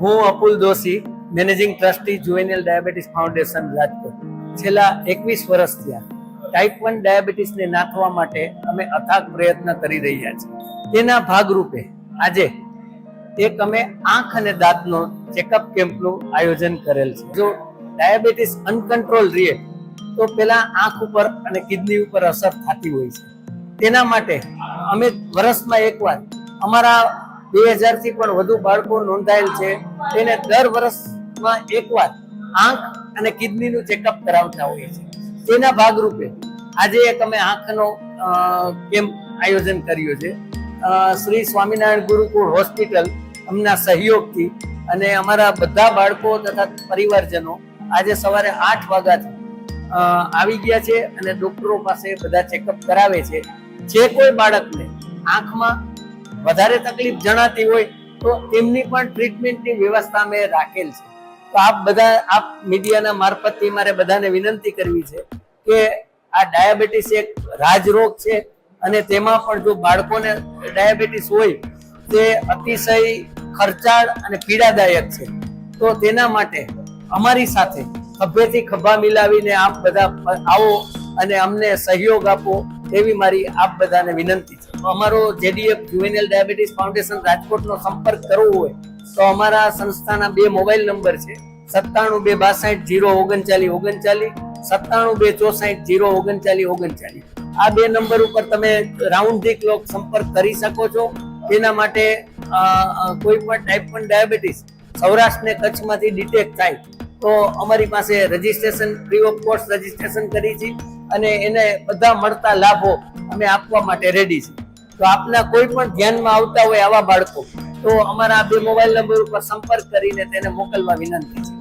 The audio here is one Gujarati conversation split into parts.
હું Apul Doshi, managing trustee juvenile diabetes foundation, Rajkot. છેલ્લા એકવીસ વર્ષ થયા, ટાઈપ વન ડાયાબિટીસને નાથવા માટે અમે અથાગ પ્રયત્ન કરી રહ્યા છીએ. તેના ભાગરૂપે આજે એક અમે આંખ અને દાંતનો ચેકઅપ કેમ્પનું આયોજન કરેલ છે. જો ડાયાબિટીસ અનકન્ટ્રોલ રહે, તો પેલા આંખ ઉપર અને કિડની ઉપર અસર થતી હોય છે. તેના માટે અમે વર્ષમાં એકવાર અમારા બે હજારથી પણ વધુ બાળકો નોંધાયેલ છે. તેને દર વર્ષમાં એકવાર આંખ અને કિડનીનું ચેકઅપ કરાવતા હોઈએ છે તેના ભાગરૂપે આજે એક અમે આંખનો કેમ્પ આયોજન કર્યો છે. શ્રી સ્વામિનારાયણ ગુરુકુળ હોસ્પિટલ અમના સહયોગથી અને અમારા બધા બાળકો તથા પરિવારજનો આજે સવારે આઠ વાગ્યાથી આવી ગયા છે અને ડોક્ટરો પાસે બધા ચેકઅપ કરાવે છે. જે કોઈ બાળકને આંખમાં વધારે તકલીફ જણાતી હોય તો એમની પણ ટ્રીટમેન્ટની વ્યવસ્થા અમે રાખેલ છે. તો આપ બધા, આપ મીડિયાના મારફતથી મારે બધાને વિનંતી કરવી છે કે આ ડાયાબિટીસ એક રાજરોગ છે અને તેમાં પણ જો બાળકોને ડાયાબિટીસ હોય, તે અતિશય ખર્ચાળ અને પીડાદાયક છે. તો તેના માટે અમારી સાથે ખભેથી ખભા મિલાવીને આપ બધા આવો અને અમને સહયોગ આપો એવી મારી આપ બધાને વિનંતી છે. અમારો જેડીએફ જુવેનિયલ ડાયાબિટીસ ફાઉન્ડેશન રાજકોટનો સંપર્ક કરવો હોય તો અમારા સંસ્થાના બે મોબાઈલ નંબર છે. સત્તાણું બે બાસઠ જીરો ઓગણચાલીસ ઓગણચાલીસ, સત્તાણું બે ચોસાઠ જીરો ઓગણચાલીસ ઓગણચાલીસ. આ બે નંબર ઉપર તમે રાઉન્ડ ધી ક્લોક સંપર્ક કરી શકો છો. તેના માટે કોઈ પણ ટાઈપ પણ ડાયાબિટીસ સૌરાષ્ટ્ર ને કચ્છમાંથી ડિટેક્ટ થાય તો અમારી પાસે registration, free of cost registration કરી છે અને એને બધા મળતા લાભો અમે આપવા માટે રેડી છીએ. તો આપના કોઈ પણ ધ્યાનમાં આવતા હોય આવા બાળકો, તો અમારા આ બે મોબાઈલ નંબર ઉપર સંપર્ક કરીને તેને મોકલવા વિનંતી છે.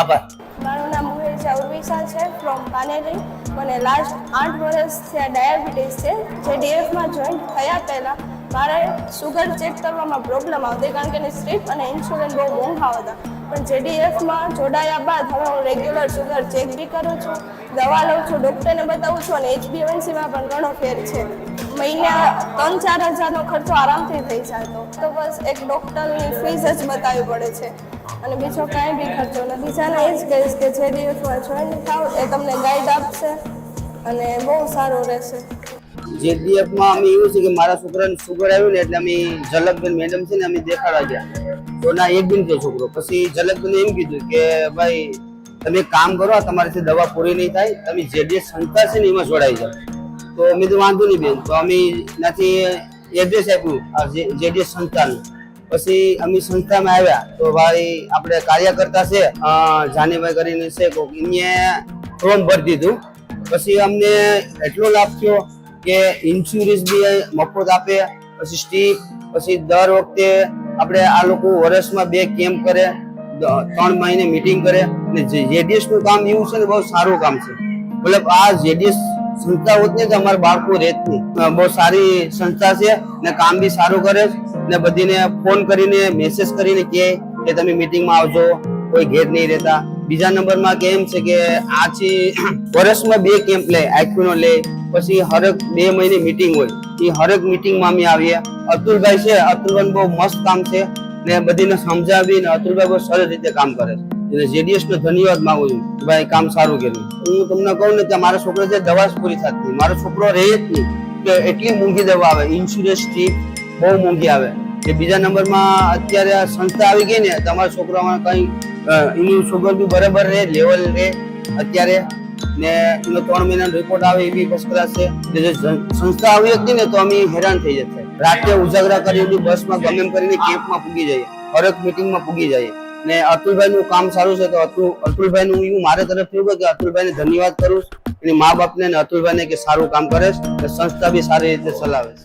આભાર. મારું નામ મુહેજા ઉર્વિશા છે ફ્રોમ પાનેરી. મને લાસ્ટ આઠ વર્ષથી ડાયાબિટીસ છે. જે ડીએફમાં જોઈન થયા પહેલાં મારે સુગર ચેક કરવામાં પ્રોબ્લેમ આવતી, કારણ કે એની સ્ટ્રીપ અને ઇન્સ્યુલિન બહુ મોંઘા હતા. પણ જેડીએફમાં જોડાયા બાદ હવે હું રેગ્યુલર સુગર ચેક બી કરું છું. દવા લઉં છું ડૉક્ટરને બતાવું છું અને એચબીએમસીમાં પણ ઘણો ફેર છે. મહિને ત્રણ ચાર હજારનો ખર્ચો આરામથી થઈ જાય તો. બસ એક ડૉક્ટરની ફીસ જ બતાવવી પડે છે. અને બીજો કાંઈ બી ખર્ચો નથી. બીજાને એ જ કહીશ કે જે દિવસમાં જોઈન થાવ, એ તમને ગાઈડ આપશે અને બહુ સારું રહેશે. જેડીએફમાં અમે એવું છે કે મારા છોકરાને સુગર આવ્યું ને એટલે અમે ઝલકબેન મેડમ છે ને અમે દેખાડવા ગયા. તો ના એક દિન છે છોકરો. પછી ઝલકબેને એમ કીધું કે ભાઈ, તમે કામ કરો તમારાથી દવા પૂરી નહીં થાય. તમે જેડીએફ સંસ્થા છે ને એમાં જોડાઈ જાઓ. તો અમે તો વાંધો નહીં બેન. તો અમે નથી એડ્રેસ આપ્યું, આ જેડીએફ સંસ્થાનું. પછી અમે સંસ્થામાં આવ્યા. તો ભાઈ, આપણે કાર્યકર્તા છે જાનીભાઈ કરીને છે, કોક, એમને ફોર્મ ભરી દીધું. પછી અમને એટલો લાભ થયો કે ઇન્સ્યોરન્સ બી મફત આપે, પછી સ્ટીપ પછી દર વખતે આપણે આ લોકો વર્ષમાં બે કેમ્પ કરે ત્રણ મહિને મીટિંગ કરે. અને જેડીએસનું કામ એવું છે ને, બહુ સારું કામ છે. મતલબ આ જેડીએસ સંસ્થા હોત ને તો અમારા બાળકો રહેત નહીં. બહુ સારી સંસ્થા છે ને કામ બી સારું કરે ને બધીને ફોન કરીને મેસેજ કરીને કહે કે તમે મિટિંગમાં આવજો, કોઈ ઘેર નહીં રહેતા. બીજા નંબરમાં કેમ છે કે આથી વર્ષમાં બે કેમ્પ લે આઈક્યુનો લે પછી હરેક બે મહિને મીટિંગ હોય. એ હરેક મીટિંગમાં અમે આવીએ. અતુલભાઈ છે અતુલભાઈ બહુ મસ્ત કામ છે ને બધીને સમજાવીને અતુલભાઈ બહુ સરસ રીતે કામ કરે છે. એટલે જેડીએસ નો ધન્યવાદ માંગુ છું કે ભાઈ કામ સારું કર્યું. હું તમને કહું ને કે મારા છોકરો છે દવા જ પૂરી થતી મારો છોકરો રહે જ નહીં. કે એટલી મોંઘી દવા આવે. ઇન્સ્યોરન્સથી બહુ મોંઘી આવે. કે બીજા નંબરમાં અત્યારે આ સંસ્થા આવી ગઈ ને તમારા છોકરામાં કઈ અ, એનું સુગર બી બરાબર રહે લેવલ રહે. અત્યારે ને એનો ત્રણ મહિનાનો રિપોર્ટ આવે એ બી ફર્સ્ટ ક્લાસ છે. એટલે જો સંસ્થા આવી હતી ને તો અમે હેરાન થઈ જશે રાતે ઉજાગરા કરીને બસમાં ગમે કરીને કેમ્પમાં પૂગી જઈએ. હરેક મિટિંગમાં પૂગી જઈએ. ને અતુલભાઈ નું કામ સારું છે તો અતુલ અતુલભાઈ નું હું મારા તરફથી એવું કે અતુલભાઈ ને ધન્યવાદ કરું એની મા બાપને ને અતુલભાઈ ને કે સારું કામ કરે છે. સંસ્થા બી સારી રીતે ચલાવે છે.